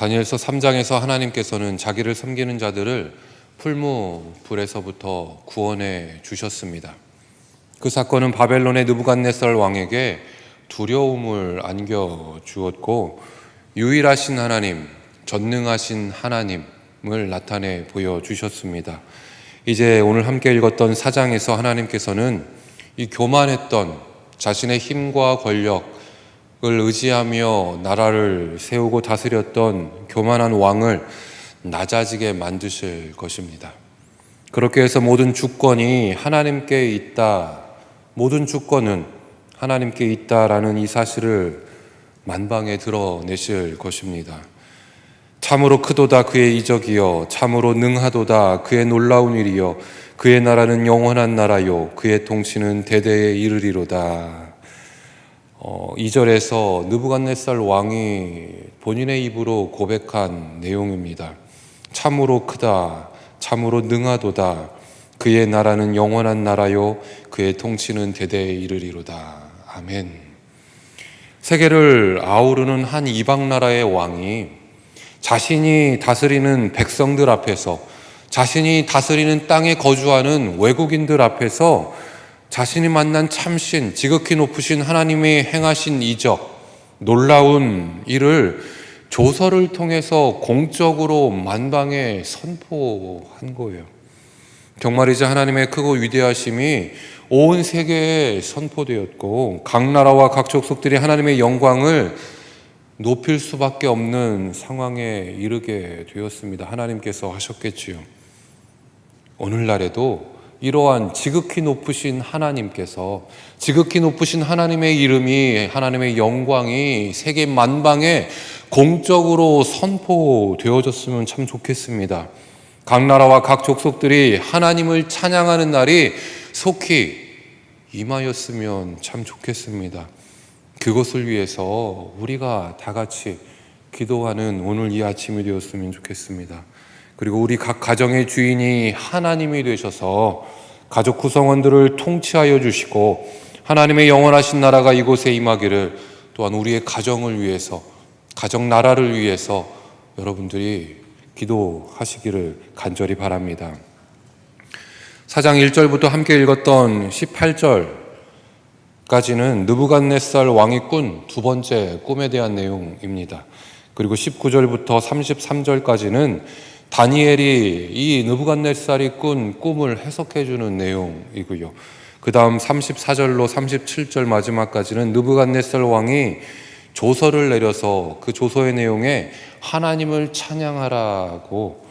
다니엘서 3장에서 하나님께서는 자기를 섬기는 자들을 풀무 불에서부터 구원해 주셨습니다. 그 사건은 바벨론의 느부갓네살 왕에게 두려움을 안겨 주었고 유일하신 하나님, 전능하신 하나님을 나타내 보여 주셨습니다. 이제 오늘 함께 읽었던 사장에서 하나님께서는 이 교만했던 자신의 힘과 권력을 의지하며 나라를 세우고 다스렸던 교만한 왕을 낮아지게 만드실 것입니다. 그렇게 해서 모든 주권이 하나님께 있다. 모든 주권은 하나님께 있다라는 이 사실을 만방에 드러내실 것입니다. 참으로 크도다 그의 이적이여 참으로 능하도다 그의 놀라운 일이여 그의 나라는 영원한 나라요 그의 통치는 대대에 이르리로다. 어, 2절에서 느부갓네살 왕이 본인의 입으로 고백한 내용입니다. 참으로 크다 참으로 능하도다 그의 나라는 영원한 나라요 그의 통치는 대대에 이르리로다. 아멘. 세계를 아우르는 한 이방 나라의 왕이 자신이 다스리는 백성들 앞에서 자신이 다스리는 땅에 거주하는 외국인들 앞에서 자신이 만난 참신, 지극히 높으신 하나님이 행하신 이적, 놀라운 일을 조서를 통해서 공적으로 만방에 선포한 거예요. 정말이지 하나님의 크고 위대하심이 온 세계에 선포되었고 각 나라와 각 족속들이 하나님의 영광을 높일 수밖에 없는 상황에 이르게 되었습니다. 하나님께서 하셨겠지요. 오늘날에도 이러한 지극히 높으신 하나님께서 지극히 높으신 하나님의 이름이 하나님의 영광이 세계 만방에 공적으로 선포되어졌으면 참 좋겠습니다. 각 나라와 각 족속들이 하나님을 찬양하는 날이 속히 임하였으면 참 좋겠습니다. 그것을 위해서 우리가 다 같이 기도하는 오늘 이 아침이 되었으면 좋겠습니다. 그리고 우리 각 가정의 주인이 하나님이 되셔서 가족 구성원들을 통치하여 주시고 하나님의 영원하신 나라가 이곳에 임하기를 또한 우리의 가정을 위해서 가정 나라를 위해서 여러분들이 기도하시기를 간절히 바랍니다. 사장 1절부터 함께 읽었던 18절까지는 느부갓네살 왕이 꾼 두 번째 꿈에 대한 내용입니다. 그리고 19절부터 33절까지는 다니엘이 이 느부갓네살이 꾼 꿈을 해석해 주는 내용이고요. 그 다음 34절로 37절 마지막까지는 느부갓네살 왕이 조서를 내려서 그 조서의 내용에 하나님을 찬양하라고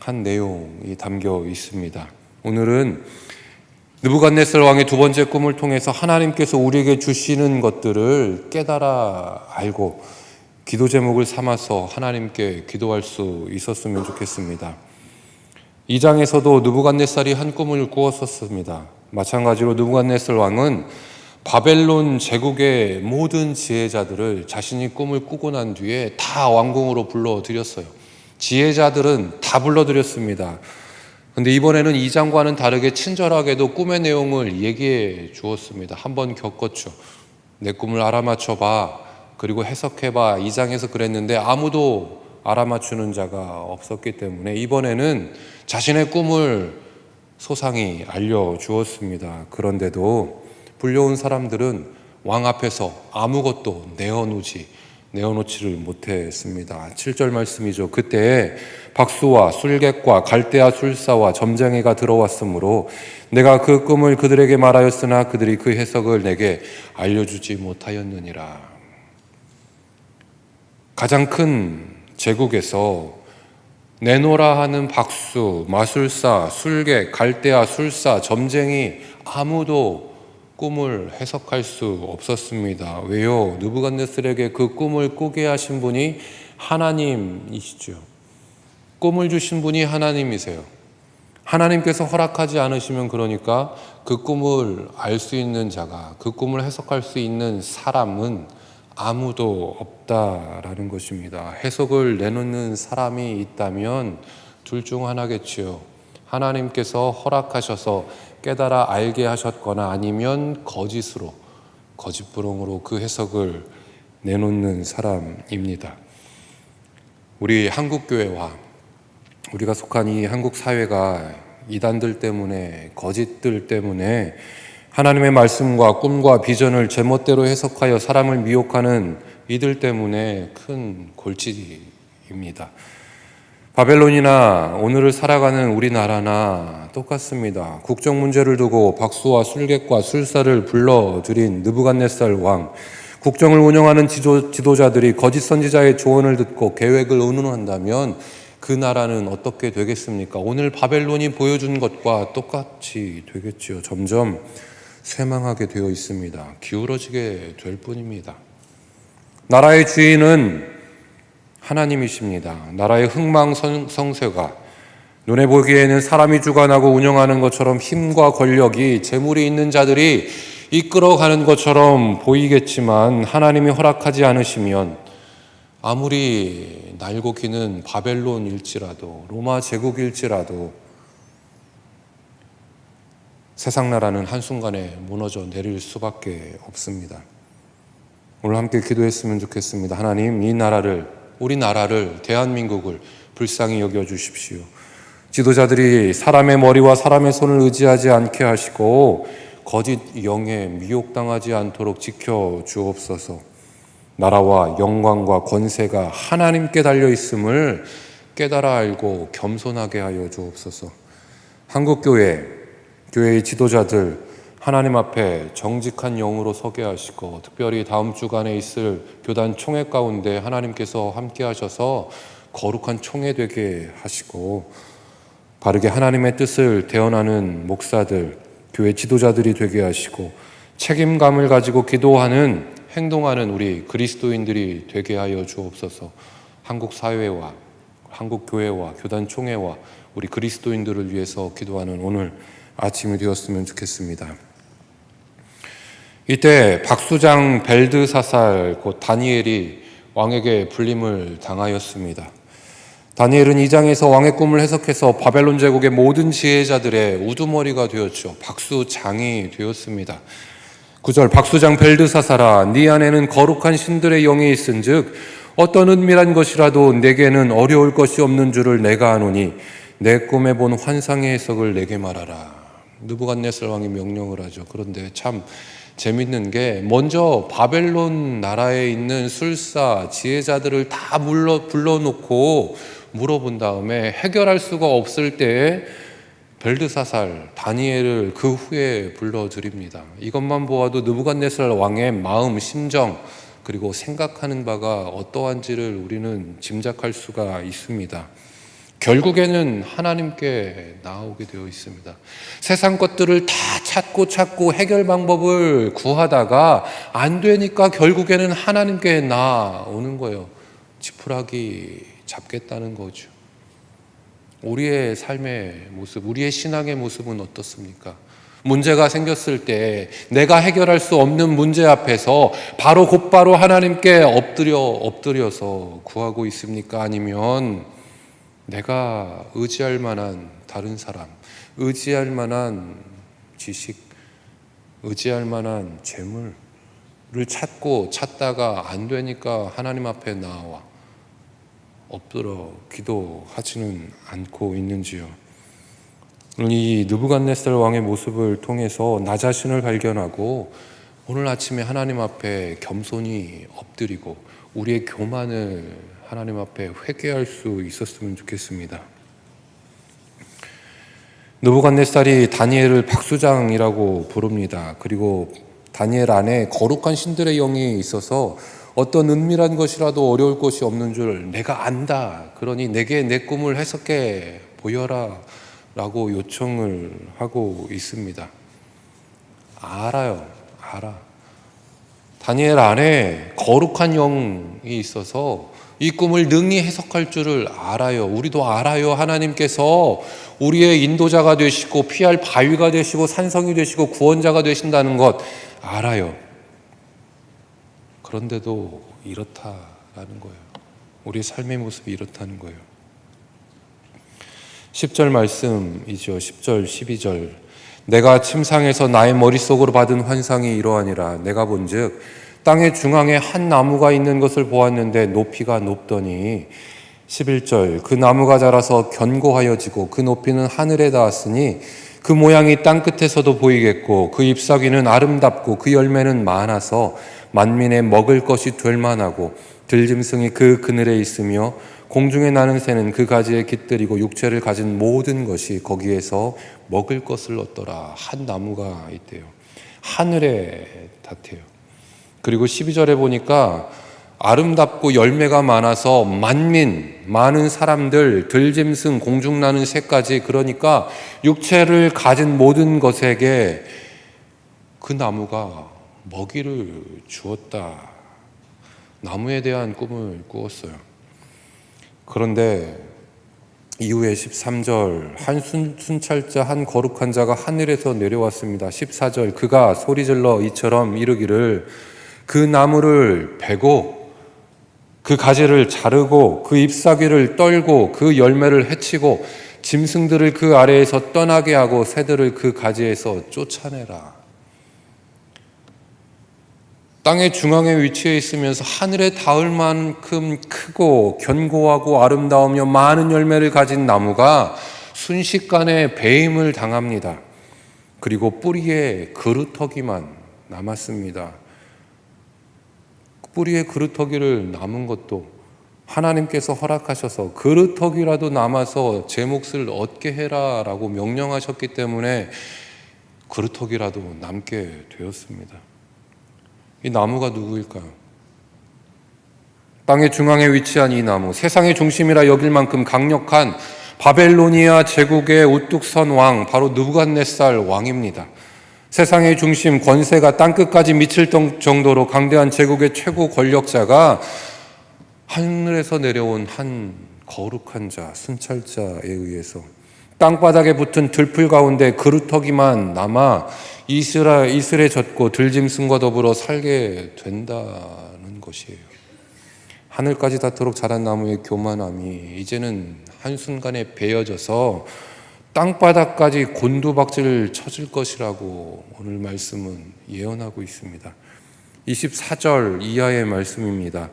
한 내용이 담겨 있습니다. 오늘은 느부갓네살 왕의 두 번째 꿈을 통해서 하나님께서 우리에게 주시는 것들을 깨달아 알고 기도 제목을 삼아서 하나님께 기도할 수 있었으면 좋겠습니다. 이 장에서도 느부갓네살이 한 꿈을 꾸었었습니다. 마찬가지로 느부갓네살 왕은 바벨론 제국의 모든 지혜자들을 자신이 꿈을 꾸고 난 뒤에 다 왕궁으로 불러들였어요. 지혜자들은 다 불러들였습니다. 근데 이번에는 이 장과는 다르게 친절하게도 꿈의 내용을 얘기해 주었습니다. 한번 겪었죠. 내 꿈을 알아맞혀 봐. 그리고 해석해 봐. 이 장에서 그랬는데 아무도 알아맞추는 자가 없었기 때문에 이번에는 자신의 꿈을 소상히 알려 주었습니다. 그런데도 불려온 사람들은 왕 앞에서 아무것도 내어놓지 내어놓지를 못했습니다. 7절 말씀이죠. 그때 박수와 술객과 갈대아 술사와 점쟁이가 들어왔으므로 내가 그 꿈을 그들에게 말하였으나 그들이 그 해석을 내게 알려주지 못하였느니라. 가장 큰 제국에서 내노라 하는 박수, 마술사, 술객, 갈대아 술사, 점쟁이 아무도 꿈을 해석할 수 없었습니다. 왜요? 느부갓네살에게 그 꿈을 꾸게 하신 분이 하나님이시죠. 꿈을 주신 분이 하나님이세요. 하나님께서 허락하지 않으시면 그러니까 그 꿈을 알 수 있는 자가 그 꿈을 해석할 수 있는 사람은 아무도 없다라는 것입니다. 해석을 내놓는 사람이 있다면 둘 중 하나겠지요. 하나님께서 허락하셔서 깨달아 알게 하셨거나 아니면 거짓으로 거짓부렁으로 그 해석을 내놓는 사람입니다. 우리 한국 교회와 우리가 속한 이 한국 사회가 이단들 때문에 거짓들 때문에 하나님의 말씀과 꿈과 비전을 제멋대로 해석하여 사람을 미혹하는 이들 때문에 큰 골칫입니다. 바벨론이나 오늘을 살아가는 우리나라나 똑같습니다. 국정 문제를 두고 박수와 술객과 술사를 불러들인 느부갓네살 왕, 국정을 운영하는 지도, 지도자들이 거짓 선지자의 조언을 듣고 계획을 의논한다면 그 나라는 어떻게 되겠습니까? 오늘 바벨론이 보여준 것과 똑같이 되겠지요. 점점 쇠망하게 되어 있습니다. 기울어지게 될 뿐입니다. 나라의 주인은 하나님이십니다. 나라의 흥망성쇠가 눈에 보기에는 사람이 주관하고 운영하는 것처럼 힘과 권력이 재물이 있는 자들이 이끌어가는 것처럼 보이겠지만 하나님이 허락하지 않으시면 아무리 날고 기는 바벨론일지라도 로마 제국일지라도 세상 나라는 한순간에 무너져 내릴 수밖에 없습니다. 오늘 함께 기도했으면 좋겠습니다. 하나님, 이 나라를, 우리 나라를, 대한민국을 불쌍히 여겨 주십시오. 지도자들이 사람의 머리와 사람의 손을 의지하지 않게 하시고 거짓 영에 미혹당하지 않도록 지켜 주옵소서. 나라와 영광과 권세가 하나님께 달려 있음을 깨달아 알고 겸손하게 하여 주옵소서. 한국 교회, 교회의 지도자들 하나님 앞에 정직한 영으로 서게 하시고 특별히 다음 주간에 있을 교단 총회 가운데 하나님께서 함께 하셔서 거룩한 총회 되게 하시고 바르게 하나님의 뜻을 대언하는 목사들, 교회 지도자들이 되게 하시고 책임감을 가지고 기도하는 행동하는 우리 그리스도인들이 되게 하여 주옵소서. 한국 사회와 한국 교회와 교단 총회와 우리 그리스도인들을 위해서 기도하는 오늘 아침이 되었으면 좋겠습니다. 이때 박수장 벨드사살 곧 다니엘이 왕에게 불림을 당하였습니다. 다니엘은 이 장에서 왕의 꿈을 해석해서 바벨론 제국의 모든 지혜자들의 우두머리가 되었죠. 박수장이 되었습니다. 9절 박수장 벨드사사라 네 안에는 거룩한 신들의 영이 있은즉 어떤 은밀한 것이라도 내게는 어려울 것이 없는 줄을 내가 아노니 내 꿈에 본 환상의 해석을 내게 말하라. 느부갓네살 왕이 명령을 하죠. 그런데 참 재밌는 게 먼저 바벨론 나라에 있는 술사 지혜자들을 다 불러 불러놓고 물어본 다음에 해결할 수가 없을 때에 벨드사살 다니엘을 그 후에 불러드립니다. 이것만 보아도 느부갓네살 왕의 마음 심정 그리고 생각하는 바가 어떠한지를 우리는 짐작할 수가 있습니다. 결국에는 하나님께 나오게 되어 있습니다. 세상 것들을 다 찾고 찾고 해결 방법을 구하다가 안 되니까 결국에는 하나님께 나오는 거예요. 지푸라기 잡겠다는 거죠. 우리의 삶의 모습, 우리의 신앙의 모습은 어떻습니까? 문제가 생겼을 때 내가 해결할 수 없는 문제 앞에서 바로 곧바로 하나님께 엎드려 엎드려서 구하고 있습니까? 아니면 내가 의지할 만한 다른 사람, 의지할 만한 지식, 의지할 만한 재물을 찾고 찾다가 안 되니까 하나님 앞에 나와 엎드려 기도하지는 않고 있는지요. 이 느부갓네살 왕의 모습을 통해서 나 자신을 발견하고 오늘 아침에 하나님 앞에 겸손히 엎드리고 우리의 교만을 하나님 앞에 회개할 수 있었으면 좋겠습니다. 느부갓네살이 다니엘을 박수장이라고 부릅니다. 그리고 다니엘 안에 거룩한 신들의 영이 있어서 어떤 은밀한 것이라도 어려울 것이 없는 줄 내가 안다. 그러니 내게 내 꿈을 해석해 보여라. 라고 요청을 하고 있습니다. 알아요. 알아. 다니엘 안에 거룩한 영이 있어서 이 꿈을 능히 해석할 줄을 알아요. 우리도 알아요. 하나님께서 우리의 인도자가 되시고 피할 바위가 되시고 산성이 되시고 구원자가 되신다는 것 알아요. 그런데도 이렇다라는 거예요. 우리 삶의 모습이 이렇다는 거예요. 10절 말씀이죠. 10절, 12절. 내가 침상에서 나의 머릿속으로 받은 환상이 이러하니라. 내가 본즉 땅의 중앙에 한 나무가 있는 것을 보았는데 높이가 높더니 11절 그 나무가 자라서 견고하여지고 그 높이는 하늘에 닿았으니 그 모양이 땅 끝에서도 보이겠고 그 잎사귀는 아름답고 그 열매는 많아서 만민의 먹을 것이 될 만하고 들짐승이 그 그늘에 있으며 공중에 나는 새는 그 가지에 깃들이고 육체를 가진 모든 것이 거기에서 먹을 것을 얻더라. 한 나무가 있대요. 하늘에 닿대요 그리고 12절에 보니까 아름답고 열매가 많아서 만민, 많은 사람들, 들짐승, 공중 나는 새까지 그러니까 육체를 가진 모든 것에게 그 나무가 먹이를 주었다. 나무에 대한 꿈을 꾸었어요. 그런데 이후에 13절 한 순, 순찰자 한 거룩한 자가 하늘에서 내려왔습니다. 14절 그가 소리질러 이처럼 이르기를 그 나무를 베고 그 가지를 자르고 그 잎사귀를 떨고 그 열매를 해치고 짐승들을 그 아래에서 떠나게 하고 새들을 그 가지에서 쫓아내라. 땅의 중앙에 위치해 있으면서 하늘에 닿을 만큼 크고 견고하고 아름다우며 많은 열매를 가진 나무가 순식간에 배임을 당합니다. 그리고 뿌리에 그루터기만 남았습니다. 뿌리에 그루터기를 남은 것도 하나님께서 허락하셔서 그루터기라도 남아서 제 몫을 얻게 해라 라고 명령하셨기 때문에 그루터기라도 남게 되었습니다. 이 나무가 누구일까요? 땅의 중앙에 위치한 이 나무, 세상의 중심이라 여길 만큼 강력한 바벨로니아 제국의 우뚝 선 왕, 바로 느부갓네살 왕입니다. 세상의 중심, 권세가 땅끝까지 미칠 정도로 강대한 제국의 최고 권력자가 하늘에서 내려온 한 거룩한 자, 순찰자에 의해서 땅바닥에 붙은 들풀 가운데 그루터기만 남아 이스라, 이슬에 젖고 들짐승과 더불어 살게 된다는 것이에요. 하늘까지 닿도록 자란 나무의 교만함이 이제는 한순간에 베어져서 땅바닥까지 곤두박질 쳐질 것이라고 오늘 말씀은 예언하고 있습니다. 24절 이하의 말씀입니다.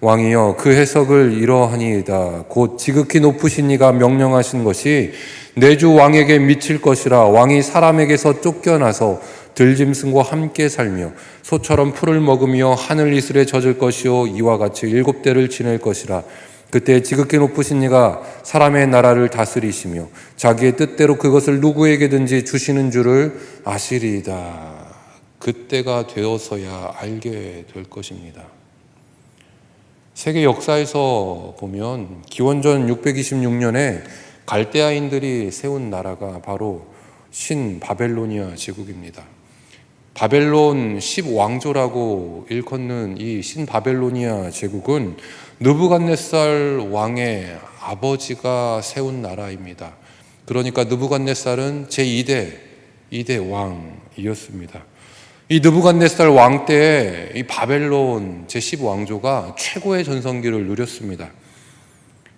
왕이여 그 해석을 이러하니이다. 곧 지극히 높으신 이가 명령하신 것이 내주 왕에게 미칠 것이라 왕이 사람에게서 쫓겨나서 들짐승과 함께 살며 소처럼 풀을 먹으며 하늘 이슬에 젖을 것이요 이와 같이 일곱 대를 지낼 것이라 그때 지극히 높으신 이가 사람의 나라를 다스리시며 자기의 뜻대로 그것을 누구에게든지 주시는 줄을 아시리이다. 그때가 되어서야 알게 될 것입니다. 세계 역사에서 보면 기원전 626년에 갈대아인들이 세운 나라가 바로 신 바벨로니아 제국입니다. 바벨론 10왕조라고 일컫는 이 신바벨로니아 제국은 느부갓네살 왕의 아버지가 세운 나라입니다. 그러니까 느부갓네살은 제2대 2대 왕이었습니다. 이 느부갓네살 왕 때에 이 바벨론 제10왕조가 최고의 전성기를 누렸습니다.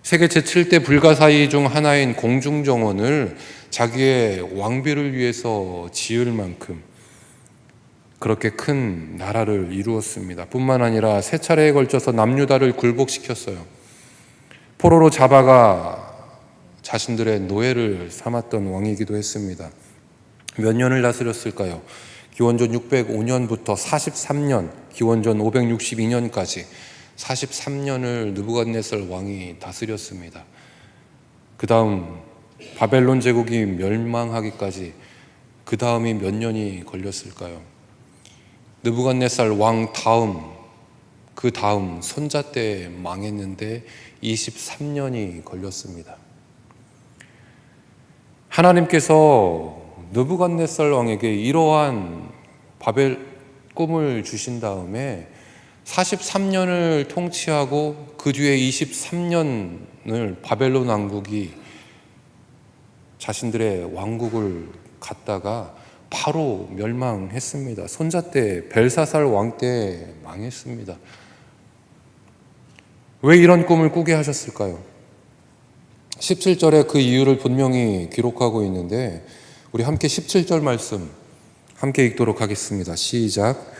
세계 제7대 불가사의 중 하나인 공중정원을 자기의 왕비를 위해서 지을 만큼 그렇게 큰 나라를 이루었습니다. 뿐만 아니라 세 차례에 걸쳐서 남유다를 굴복시켰어요. 포로로 잡아가 자신들의 노예를 삼았던 왕이기도 했습니다. 몇 년을 다스렸을까요? 기원전 605년부터 43년, 기원전 562년까지 43년을 느부갓네살 왕이 다스렸습니다. 그 다음 바벨론 제국이 멸망하기까지 그 다음이 몇 년이 걸렸을까요? 느부갓네살 왕 다음 그 다음 손자 때 망했는데 23년이 걸렸습니다. 하나님께서 느부갓네살 왕에게 이러한 바벨 꿈을 주신 다음에 43년을 통치하고 그 뒤에 23년을 바벨론 왕국이 자신들의 왕국을 갖다가 바로 멸망했습니다. 손자 때 벨사살 왕 때 망했습니다. 왜 이런 꿈을 꾸게 하셨을까요? 17절에 그 이유를 분명히 기록하고 있는데 우리 함께 17절 말씀 함께 읽도록 하겠습니다. 시작.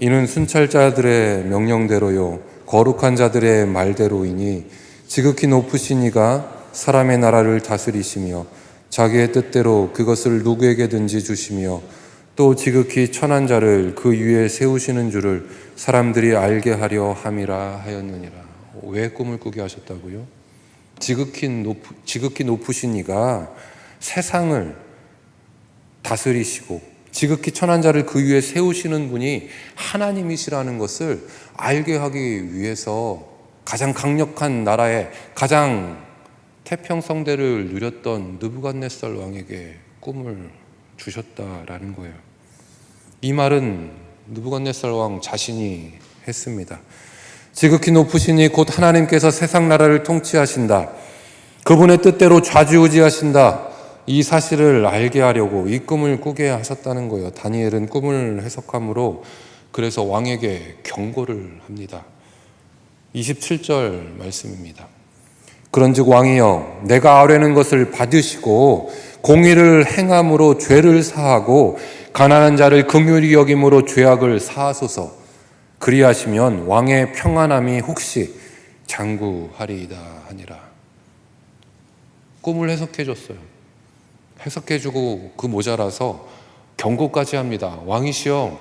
이는 순찰자들의 명령대로요 거룩한 자들의 말대로이니 지극히 높으신 이가 사람의 나라를 다스리시며 자기의 뜻대로 그것을 누구에게든지 주시며 또 지극히 천한 자를 그 위에 세우시는 줄을 사람들이 알게 하려 함이라 하였느니라. 왜 꿈을 꾸게 하셨다고요? 지극히 높 지극히 높으신 이가 세상을 다스리시고 지극히 천한 자를 그 위에 세우시는 분이 하나님이시라는 것을 알게 하기 위해서 가장 강력한 나라의 가장 태평성대를 누렸던 느부갓네살 왕에게 꿈을 주셨다라는 거예요. 이 말은 느부갓네살 왕 자신이 했습니다. 지극히 높으시니 곧 하나님께서 세상 나라를 통치하신다. 그분의 뜻대로 좌지우지하신다. 이 사실을 알게 하려고 이 꿈을 꾸게 하셨다는 거예요. 다니엘은 꿈을 해석함으로 그래서 왕에게 경고를 합니다. 27절 말씀입니다. 그런즉 왕이여 내가 아뢰는 것을 받으시고 공의를 행함으로 죄를 사하고 가난한 자를 긍휼히 여김으로 죄악을 사하소서. 그리하시면 왕의 평안함이 혹시 장구하리이다 하니라. 꿈을 해석해 줬어요. 해석해 주고 그 모자라서 경고까지 합니다. 왕이시여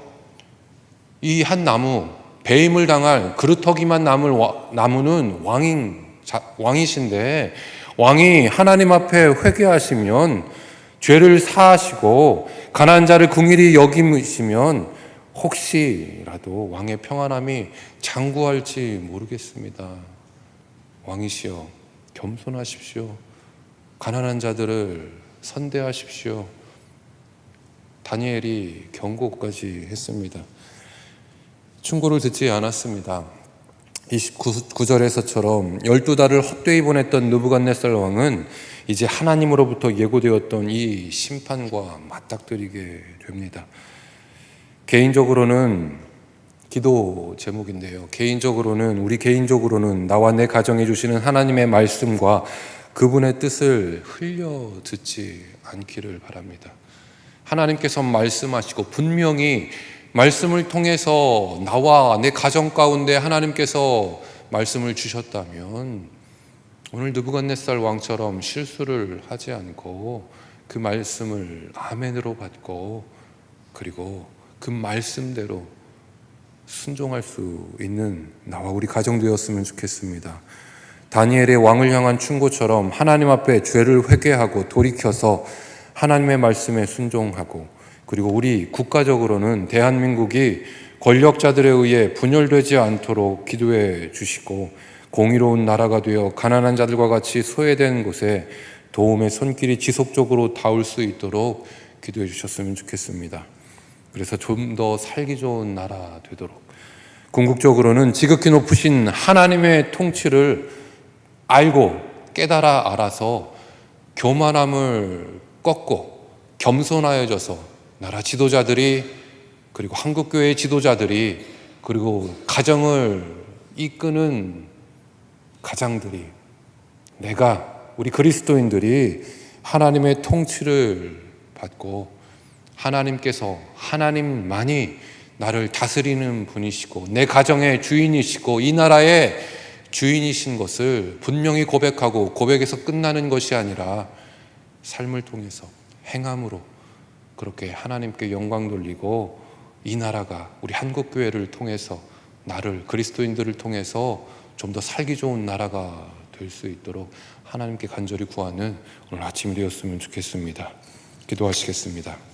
이 한 나무 배임을 당할 그루터기만 남을 와- 나무는 왕인 자- 왕이신데 왕이 하나님 앞에 회개하시면 죄를 사하시고 가난한 자를 궁일이 여김으시면 혹시라도 왕의 평안함이 장구할지 모르겠습니다. 왕이시여 겸손하십시오. 가난한 자들을 선대하십시오. 다니엘이 경고까지 했습니다. 충고를 듣지 않았습니다. 29절에서처럼 12달을 헛되이 보냈던 느부갓네살 왕은 이제 하나님으로부터 예고되었던 이 심판과 맞닥뜨리게 됩니다. 개인적으로는 기도 제목인데요. 개인적으로는 우리 개인적으로는 나와 내 가정에 주시는 하나님의 말씀과 그분의 뜻을 흘려 듣지 않기를 바랍니다. 하나님께서 말씀하시고 분명히 말씀을 통해서 나와 내 가정 가운데 하나님께서 말씀을 주셨다면 오늘 느부갓네살 왕처럼 실수를 하지 않고 그 말씀을 아멘으로 받고 그리고 그 말씀대로 순종할 수 있는 나와 우리 가정 되었으면 좋겠습니다. 다니엘의 왕을 향한 충고처럼 하나님 앞에 죄를 회개하고 돌이켜서 하나님의 말씀에 순종하고 그리고 우리 국가적으로는 대한민국이 권력자들에 의해 분열되지 않도록 기도해 주시고 공의로운 나라가 되어 가난한 자들과 같이 소외된 곳에 도움의 손길이 지속적으로 닿을 수 있도록 기도해 주셨으면 좋겠습니다. 그래서 좀 더 살기 좋은 나라 되도록 궁극적으로는 지극히 높으신 하나님의 통치를 알고 깨달아 알아서 교만함을 꺾고 겸손하여져서 나라 지도자들이 그리고 한국교회 지도자들이 그리고 가정을 이끄는 가장들이 내가 우리 그리스도인들이 하나님의 통치를 받고 하나님께서 하나님만이 나를 다스리는 분이시고 내 가정의 주인이시고 이 나라의 주인이신 것을 분명히 고백하고 고백에서 끝나는 것이 아니라 삶을 통해서 행함으로 그렇게 하나님께 영광 돌리고 이 나라가 우리 한국 교회를 통해서 나를 그리스도인들을 통해서 좀 더 살기 좋은 나라가 될 수 있도록 하나님께 간절히 구하는 오늘 아침이 되었으면 좋겠습니다. 기도하시겠습니다.